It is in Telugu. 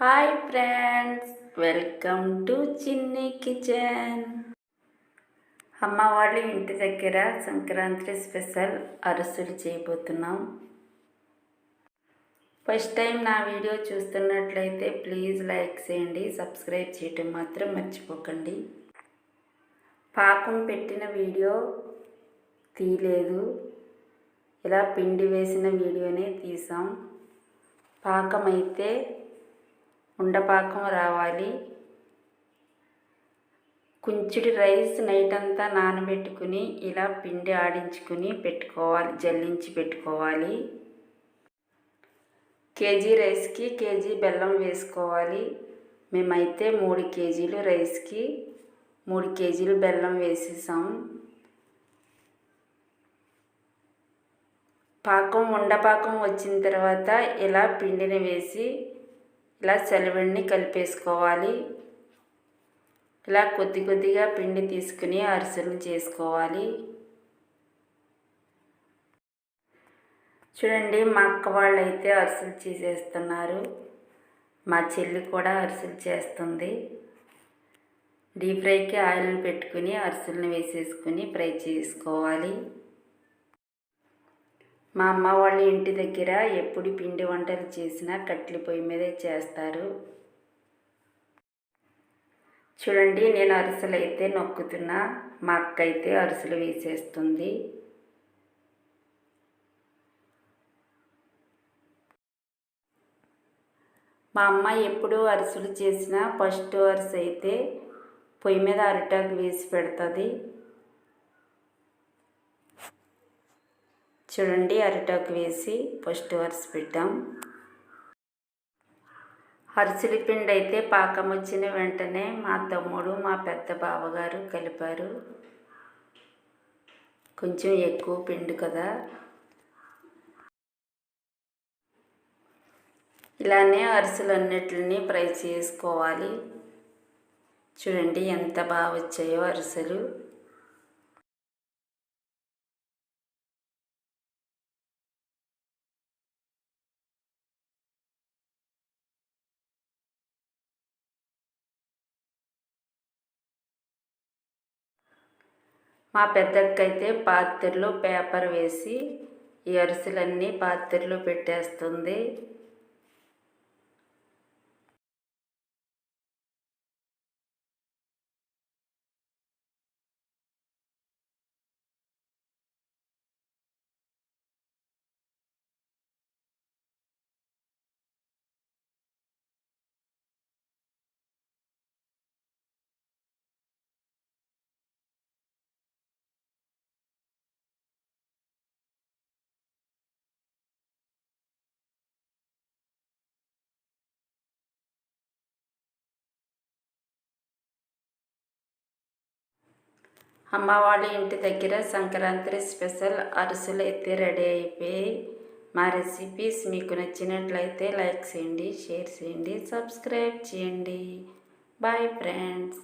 Hi friends. Welcome to Chinni kitchen. అమ్మ వాళ్ళ ఇంటి దగ్గర సంక్రాంతి స్పెషల్ అరిసెలు చేయబోతున్నాం. ఫస్ట్ టైం నా వీడియో చూస్తున్నట్లయితే ప్లీజ్ లైక్ చేయండి సబ్స్క్రైబ్ చేయటం మాత్రం మర్చిపోకండి. పాకం పెట్టిన వీడియో తీయలేదు. ఇలా పిండి వేసిన వీడియోనే తీసాం. పాకం అయితే ఉండపాకం రావాలి. కుంచుడి రైస్ నైట్ అంతా నానబెట్టుకుని ఇలా పిండి ఆడించుకుని పెట్టుకోవాలి జల్లించి పెట్టుకోవాలి. కేజీ రైస్కి కేజీ బెల్లం వేసుకోవాలి. మేమైతే మూడు కేజీలు రైస్కి మూడు కేజీలు బెల్లం వేసేసాం. పాకం ఉండపాకం వచ్చిన తర్వాత ఇలా పిండిని వేసి ఇలా సెలవిడిని కలిపేసుకోవాలి. ఇలా కొద్ది కొద్దిగా పిండి తీసుకుని అరిసెలు చేసుకోవాలి. చూడండి మా అక్క వాళ్ళు అయితే అరిసెలు చేసేస్తున్నారు. మా చెల్లి కూడా అరిసెలు చేస్తుంది. డీప్ ఫ్రైకి ఆయిల్ పెట్టుకుని అరిసెలను వేసేసుకుని ఫ్రై చేసుకోవాలి. మా అమ్మ వాళ్ళ ఇంటి దగ్గర ఎప్పుడు పిండి వంటలు చేసినా కట్లి పొయ్యి మీదే చేస్తారు. చూడండి నేను అరిసెలు అయితే నొక్కుతున్నా. మా అక్క అయితే అరిసెలు వేసేస్తుంది. మా అమ్మ ఎప్పుడు అరిసెలు చేసినా ఫస్ట్ అరిసె అయితే పొయ్యి మీద అరిటాకు వేసి పెడుతుంది. చూడండి అరిటాకు వేసి ఫస్ట్ వరుస పెట్టాం. అరిసెల పిండి అయితే పాకం వచ్చిన వెంటనే మా తమ్ముడు మా పెద్ద బావగారు కలిపారు. కొంచెం ఎక్కువ పిండి కదా. ఇలానే అరిసెలన్నిటిని ఫ్రై చేసుకోవాలి. చూడండి ఎంత బాగా వచ్చాయో అరిసెలు. మా పెద్దక్కైతే పాత్రలో పేపర్ వేసి ఈ అరిసెలన్నీ పాత్రలో పెట్టేస్తుంది. అమ్మ వాళ్ళ ఇంటి దగ్గర సంక్రాంతి స్పెషల్ అరుసులు అయితే రెడీ అయిపోయి మా రెసిపీస్ మీకు నచ్చినట్లయితే లైక్ చేయండి షేర్ చేయండి సబ్స్క్రైబ్ చేయండి. Bye friends.